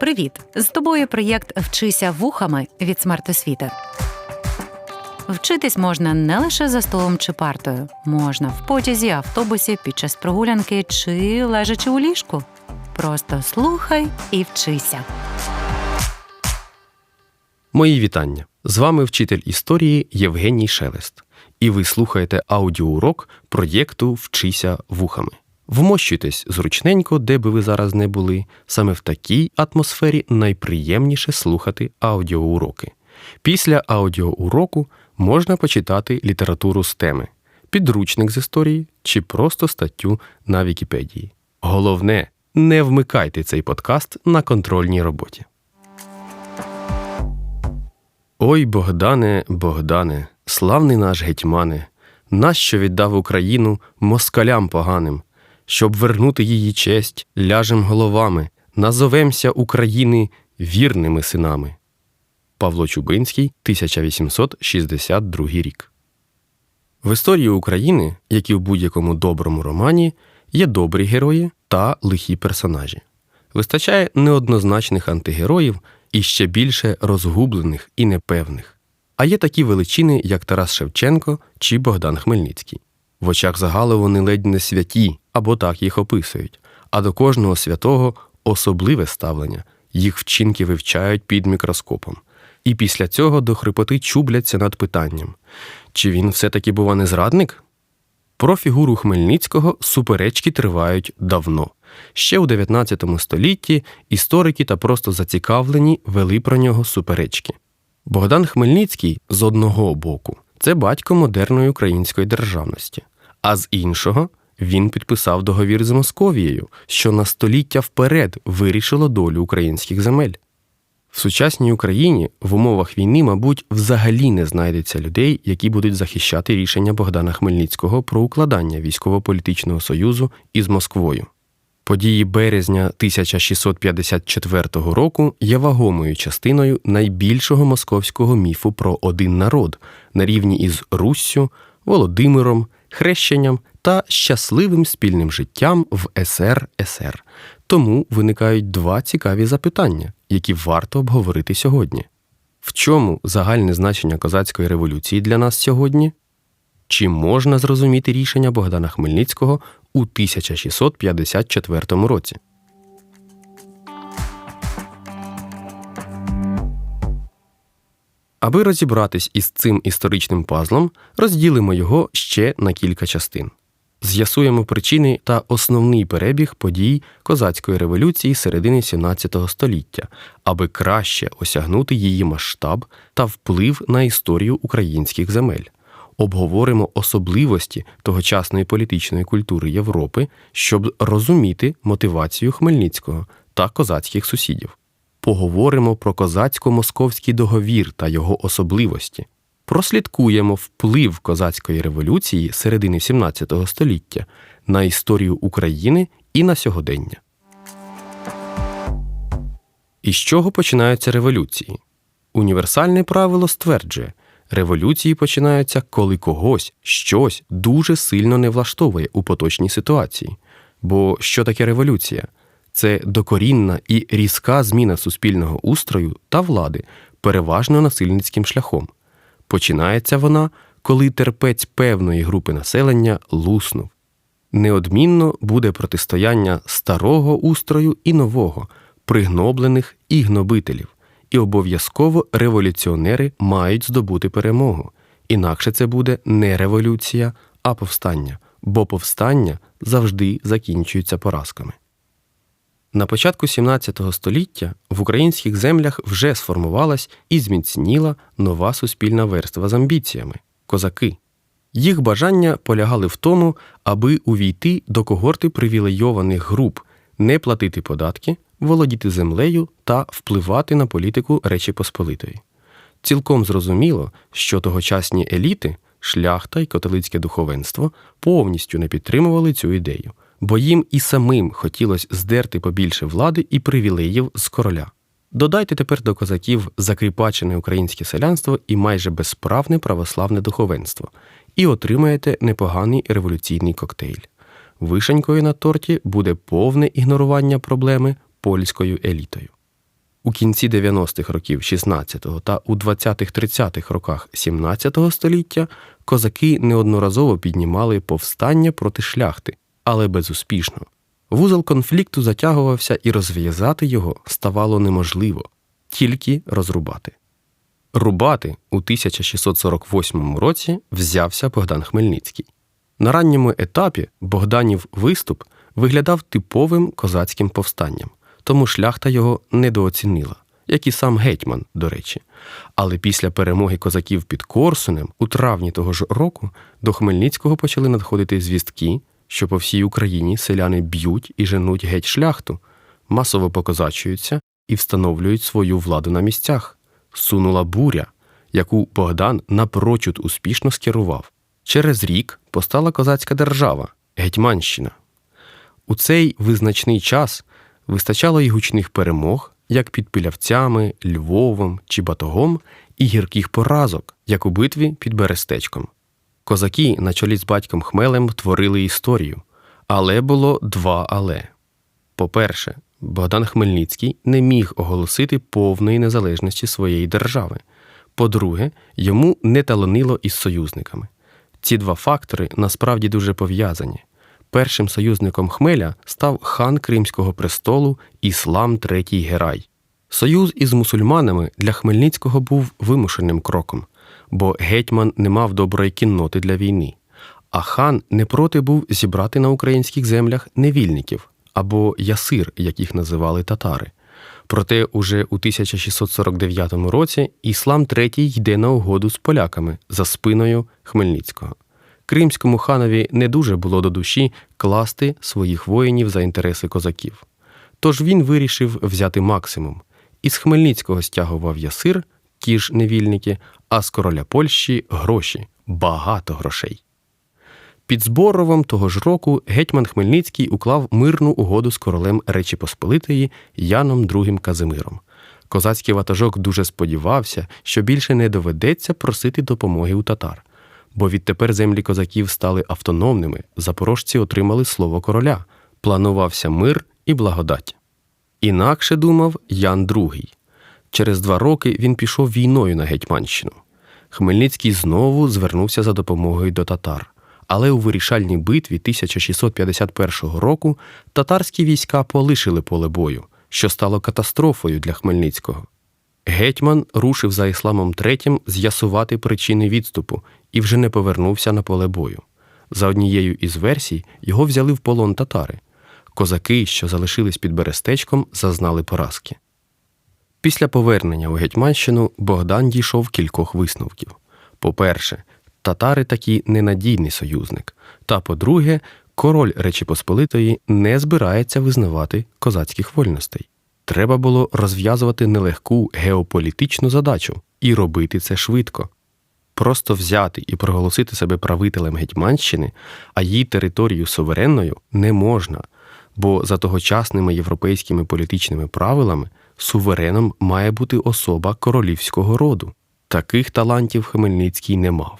Привіт! З тобою проєкт Вчися вухами від смертосвіти. Вчитись можна не лише за столом чи партою, можна в потязі, автобусі, під час прогулянки чи лежачи у ліжку. Просто слухай і вчися. Мої вітання. З вами вчитель історії Євгеній Шелест. І ви слухаєте аудіоурок проєкту Вчися вухами. Вмощуйтесь зручненько, де би ви зараз не були. Саме в такій атмосфері найприємніше слухати аудіоуроки. Після аудіоуроку можна почитати літературу з теми, підручник з історії чи просто статтю на Вікіпедії. Головне, не вмикайте цей подкаст на контрольній роботі. Ой, Богдане, Богдане, славний наш гетьмане, нащо віддав Україну москалям поганим, щоб вернути її честь, ляжем головами, назовемся України вірними синами. Павло Чубинський, 1862 рік. В історії України, як і в будь-якому доброму романі, є добрі герої та лихі персонажі. Вистачає неоднозначних антигероїв і ще більше розгублених і непевних. А є такі величини, як Тарас Шевченко чи Богдан Хмельницький. В очах загалу вони ледь не святі або так їх описують, а до кожного святого особливе ставлення, їх вчинки вивчають під мікроскопом. І після цього до хрипоти чубляться над питанням чи він все-таки бува не зрадник? Про фігуру Хмельницького суперечки тривають давно. Ще у 19 столітті історики та просто зацікавлені вели про нього суперечки. Богдан Хмельницький з одного боку це батько модерної української державності, а з іншого він підписав договір з Московією, що на століття вперед вирішило долю українських земель. В сучасній Україні в умовах війни, мабуть, взагалі не знайдеться людей, які будуть захищати рішення Богдана Хмельницького про укладання військово-політичного союзу із Москвою. Події березня 1654 року є вагомою частиною найбільшого московського міфу про один народ на рівні із Руссю, Володимиром, хрещенням та щасливим спільним життям в СРСР. Тому виникають два цікаві запитання, які варто обговорити сьогодні. В чому загальне значення козацької революції для нас сьогодні? Чи можна зрозуміти рішення Богдана Хмельницького у 1654 році? Аби розібратись із цим історичним пазлом, розділимо його ще на кілька частин. З'ясуємо причини та основний перебіг подій козацької революції середини XVII століття, аби краще осягнути її масштаб та вплив на історію українських земель. Обговоримо особливості тогочасної політичної культури Європи, щоб розуміти мотивацію Хмельницького та козацьких сусідів. Поговоримо про козацько-московський договір та його особливості, прослідкуємо вплив козацької революції середини XVII століття на історію України і на сьогодення. Із чого починаються революції? Універсальне правило стверджує, революції починаються, коли когось щось дуже сильно не влаштовує у поточній ситуації. Бо що таке революція? Це докорінна і різка зміна суспільного устрою та влади, переважно насильницьким шляхом. Починається вона, коли терпець певної групи населення луснув. Неодмінно буде протистояння старого устрою і нового, пригноблених і гнобителів, і обов'язково революціонери мають здобути перемогу. Інакше це буде не революція, а повстання, бо повстання завжди закінчуються поразками. На початку XVII століття в українських землях вже сформувалась і зміцніла нова суспільна верства з амбіціями козаки. Їх бажання полягали в тому, аби увійти до когорти привілейованих груп, не платити податки, володіти землею та впливати на політику Речі Посполитої. Цілком зрозуміло, що тогочасні еліти, шляхта й католицьке духовенство повністю не підтримували цю ідею бо їм і самим хотілося здерти побільше влади і привілеїв з короля. Додайте тепер до козаків закріпачене українське селянство і майже безправне православне духовенство, і отримаєте непоганий революційний коктейль. Вишенькою на торті буде повне ігнорування проблеми польською елітою. У кінці 90-х років 16-го та у 20-30-х роках 17-го століття козаки неодноразово піднімали повстання проти шляхти, але безуспішно. Вузол конфлікту затягувався і розв'язати його ставало неможливо, тільки розрубати. Рубати у 1648 році взявся Богдан Хмельницький. На ранньому етапі Богданів виступ виглядав типовим козацьким повстанням, тому шляхта його недооцінила, як і сам гетьман, до речі. Але після перемоги козаків під Корсунем у травні того ж року до Хмельницького почали надходити звістки, що по всій Україні селяни б'ють і женуть геть шляхту, масово покозачуються і встановлюють свою владу на місцях. Сунула буря, яку Богдан напрочуд успішно скерував. Через рік постала козацька держава Гетьманщина. У цей визначний час вистачало й гучних перемог, як під Пилявцями, Львовом чи Батогом, і гірких поразок, як у битві під Берестечком. Козаки на чолі з батьком Хмелем творили історію, але було два але. По-перше, Богдан Хмельницький не міг оголосити повної незалежності своєї держави. По-друге, йому не талонило із союзниками. Ці два фактори насправді дуже пов'язані. Першим союзником Хмеля став хан Кримського престолу Іслам III Герай. Союз із мусульманами для Хмельницького був вимушеним кроком, бо гетьман не мав доброї кінноти для війни, а хан не проти був зібрати на українських землях невільників або ясир, яких називали татари. Проте уже у 1649 році Іслам III йде на угоду з поляками за спиною Хмельницького. Кримському ханові не дуже було до душі класти своїх воїнів за інтереси козаків. Тож він вирішив взяти максимум. Із Хмельницького стягував ясир, ті ж невільники, а з короля Польщі гроші, багато грошей. Під Зборовом того ж року гетьман Хмельницький уклав мирну угоду з королем Речі Посполитої Яном II Казимиром. Козацький ватажок дуже сподівався, що більше не доведеться просити допомоги у татар, бо відтепер землі козаків стали автономними, запорожці отримали слово короля, планувався мир і благодать. Інакше думав Ян II. Через два роки він пішов війною на Гетьманщину. Хмельницький знову звернувся за допомогою до татар. Але у вирішальній битві 1651 року татарські війська полишили поле бою, що стало катастрофою для Хмельницького. Гетьман рушив за Ісламом III з'ясувати причини відступу і вже не повернувся на поле бою. За однією із версій його взяли в полон татари. Козаки, що залишились під Берестечком, зазнали поразки. Після повернення у Гетьманщину Богдан дійшов кількох висновків. По-перше, татари такі ненадійний союзник. Та по-друге, король Речі Посполитої не збирається визнавати козацьких вольностей. Треба було розв'язувати нелегку геополітичну задачу і робити це швидко. Просто взяти і проголосити себе правителем Гетьманщини, а її територію суверенною не можна, бо за тогочасними європейськими політичними правилами сувереном має бути особа королівського роду. Таких талантів Хмельницький не мав.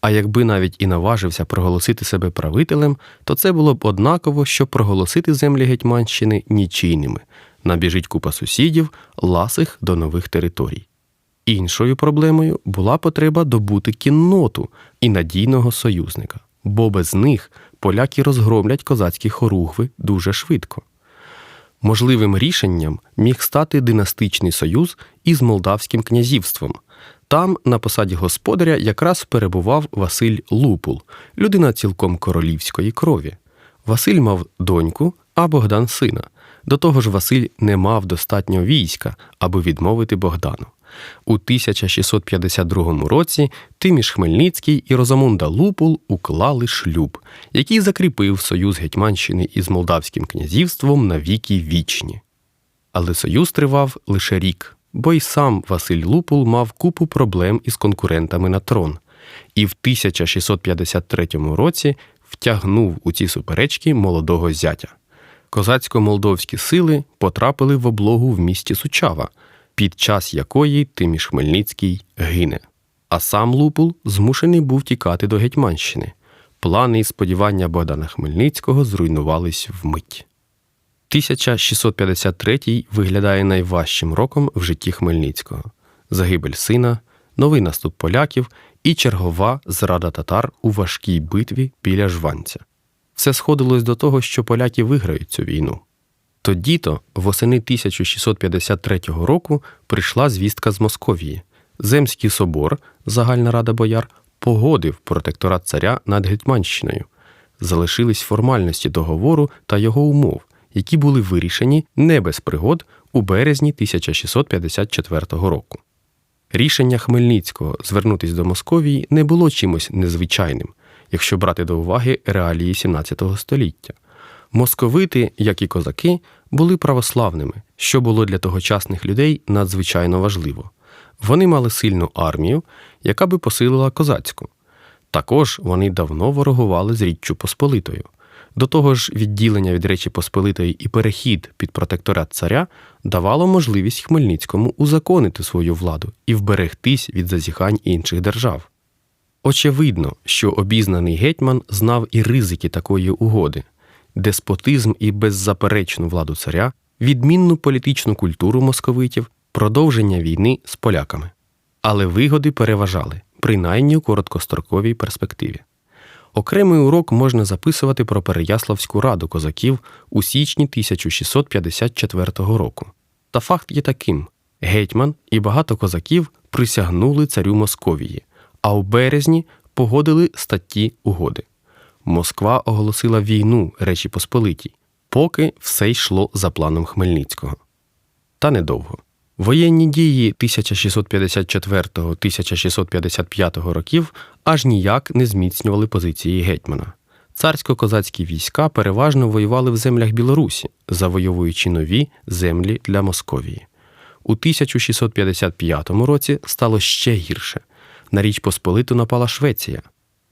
А якби навіть і наважився проголосити себе правителем, то це було б однаково, що проголосити землі Гетьманщини нічийними. Набіжить купа сусідів, ласих до нових територій. Іншою проблемою була потреба добути кінноту і надійного союзника, бо без них поляки розгромлять козацькі хоругви дуже швидко. Можливим рішенням міг стати династичний союз із Молдавським князівством. Там, на посаді господаря, якраз перебував Василь Лупул, людина цілком королівської крові. Василь мав доньку, а Богдан сина. До того ж, Василь не мав достатньо війська, аби відмовити Богдану. У 1652 році Тиміш Хмельницький і Розамунда Лупул уклали шлюб, який закріпив союз Гетьманщини із Молдавським князівством на віки вічні. Але союз тривав лише рік, бо й сам Василь Лупул мав купу проблем із конкурентами на трон, і в 1653 році втягнув у ці суперечки молодого зятя. Козацько-молдовські сили потрапили в облогу в місті Сучава, під час якої Тиміш Хмельницький гине. А сам Лупул змушений був тікати до Гетьманщини. Плани і сподівання Богдана Хмельницького зруйнувались вмить. 1653 виглядає найважчим роком в житті Хмельницького. Загибель сина, новий наступ поляків і чергова зрада татар у важкій битві біля Жванця. Все сходилось до того, що поляки виграють цю війну. Тоді-то, восени 1653 року, прийшла звістка з Московії. Земський собор, Загальна рада бояр, погодив протекторат царя над Гетьманщиною. Залишились формальності договору та його умов, які були вирішені не без пригод у березні 1654 року. Рішення Хмельницького звернутись до Московії не було чимось незвичайним, якщо брати до уваги реалії XVII століття. Московити, як і козаки, були православними, що було для тогочасних людей надзвичайно важливо. Вони мали сильну армію, яка би посилила козацьку. Також вони давно ворогували з Річчю Посполитою. До того ж, відділення від Речі Посполитої і перехід під протекторат царя давало можливість Хмельницькому узаконити свою владу і вберегтись від зазіхань інших держав. Очевидно, що обізнаний гетьман знав і ризики такої угоди деспотизм і беззаперечну владу царя, відмінну політичну культуру московитів, продовження війни з поляками. Але вигоди переважали, принаймні у короткостроковій перспективі. Окремий урок можна записувати про Переяславську раду козаків у січні 1654 року. Та факт є таким: гетьман і багато козаків присягнули царю Московії, а у березні погодили статті угоди. Москва оголосила війну Речі Посполитій, поки все йшло за планом Хмельницького. Та недовго. Воєнні дії 1654-1655 років аж ніяк не зміцнювали позиції гетьмана. Царсько-козацькі війська переважно воювали в землях Білорусі, завойовуючи нові землі для Московії. У 1655 році стало ще гірше. На Річ Посполиту напала Швеція.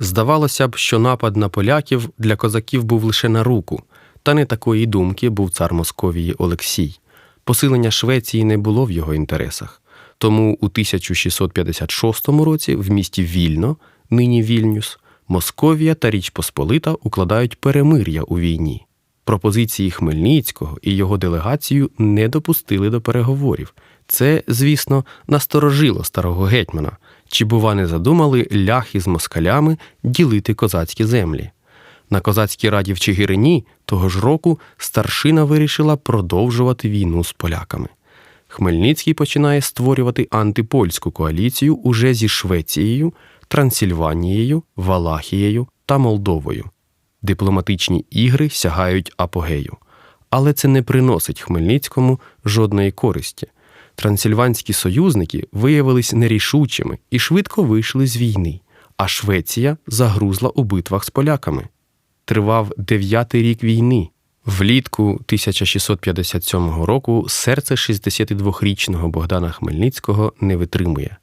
Здавалося б, що напад на поляків для козаків був лише на руку, та не такої думки був цар Московії Олексій. Посилення Швеції не було в його інтересах. Тому у 1656 році в місті Вільно, нині Вільнюс, Московія та Річ Посполита укладають перемир'я у війні. Пропозиції Хмельницького і його делегацію не допустили до переговорів. Це, звісно, насторожило старого гетьмана, чи, бува, не задумали ляхи з москалями ділити козацькі землі. На козацькій раді в Чигирині того ж року старшина вирішила продовжувати війну з поляками. Хмельницький починає створювати антипольську коаліцію уже зі Швецією, Трансильванією, Валахією та Молдовою. Дипломатичні ігри сягають апогею, але це не приносить Хмельницькому жодної користі. Трансильванські союзники виявились нерішучими і швидко вийшли з війни, а Швеція загрузла у битвах з поляками. Тривав дев'ятий рік війни. Влітку 1657 року серце 62-річного Богдана Хмельницького не витримує.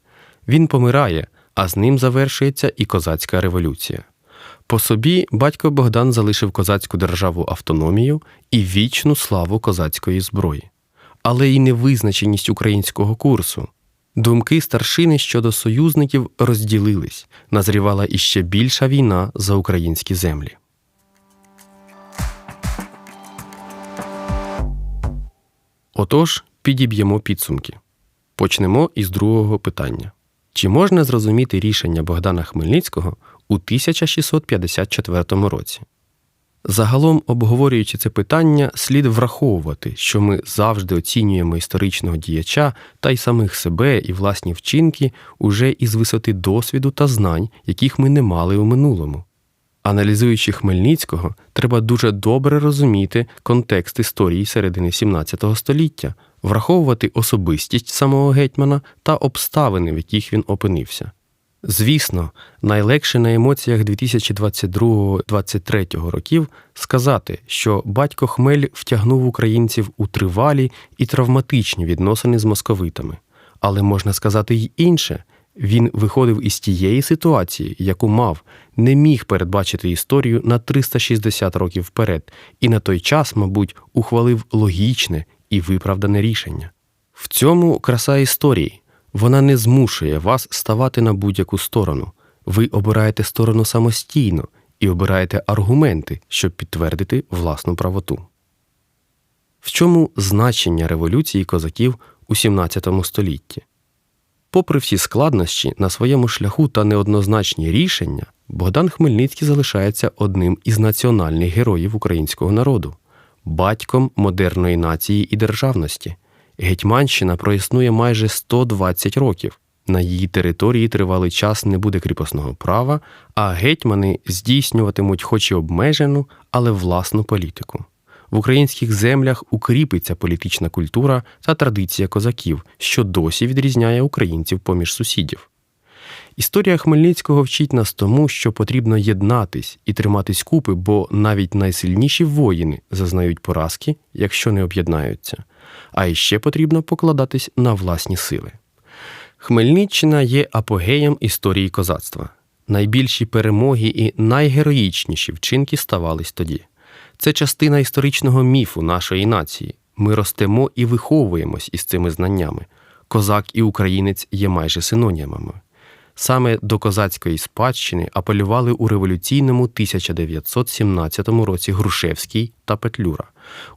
Він помирає, а з ним завершується і козацька революція. По собі батько Богдан залишив козацьку державу автономію і вічну славу козацької зброї, але й невизначеність українського курсу. Думки старшини щодо союзників розділились, назрівала іще більша війна за українські землі. Отож, підіб'ємо підсумки. Почнемо із другого питання: чи можна зрозуміти рішення Богдана Хмельницького у 1654 році? Загалом, обговорюючи це питання, слід враховувати, що ми завжди оцінюємо історичного діяча та й самих себе і власні вчинки уже із висоти досвіду та знань, яких ми не мали у минулому. Аналізуючи Хмельницького, треба дуже добре розуміти контекст історії середини XVII століття, враховувати особистість самого гетьмана та обставини, в яких він опинився. Звісно, найлегше на емоціях 2022-2023 років сказати, що батько Хмель втягнув українців у тривалі і травматичні відносини з московитами. Але можна сказати й інше. Він виходив із тієї ситуації, яку мав, не міг передбачити історію на 360 років вперед, і на той час, мабуть, ухвалив логічне і виправдане рішення. В цьому краса історії вона не змушує вас ставати на будь-яку сторону. Ви обираєте сторону самостійно і обираєте аргументи, щоб підтвердити власну правоту. В чому значення революції козаків у XVII столітті? Попри всі складнощі на своєму шляху та неоднозначні рішення, Богдан Хмельницький залишається одним із національних героїв українського народу, батьком модерної нації і державності. Гетьманщина проіснує майже 120 років. На її території тривалий час не буде кріпосного права, а гетьмани здійснюватимуть хоч і обмежену, але власну політику. В українських землях укріпиться політична культура та традиція козаків, що досі відрізняє українців поміж сусідів. Історія Хмельницького вчить нас тому, що потрібно єднатись і триматись купи, бо навіть найсильніші воїни зазнають поразки, якщо не об'єднаються, а іще потрібно покладатись на власні сили. Хмельниччина є апогеєм історії козацтва. Найбільші перемоги і найгероїчніші вчинки ставались тоді. Це частина історичного міфу нашої нації. Ми ростемо і виховуємось із цими знаннями. Козак і українець є майже синонімами. Саме до козацької спадщини апелювали у революційному 1917 році Грушевський та Петлюра,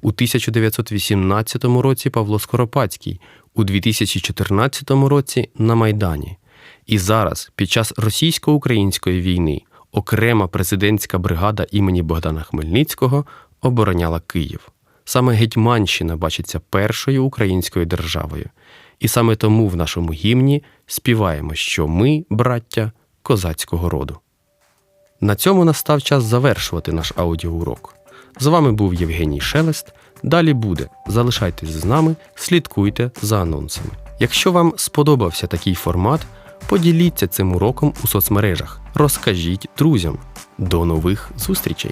у 1918 році Павло Скоропадський, у 2014 році на Майдані. І зараз, під час російсько-української війни, окрема президентська бригада імені Богдана Хмельницького обороняла Київ. Саме Гетьманщина бачиться першою українською державою. І саме тому в нашому гімні співаємо, що ми, браття, козацького роду. На цьому настав час завершувати наш аудіоурок. З вами був Євгеній Шелест. Далі буде. Залишайтесь з нами, слідкуйте за анонсами. Якщо вам сподобався такий формат, поділіться цим уроком у соцмережах, розкажіть друзям. До нових зустрічей!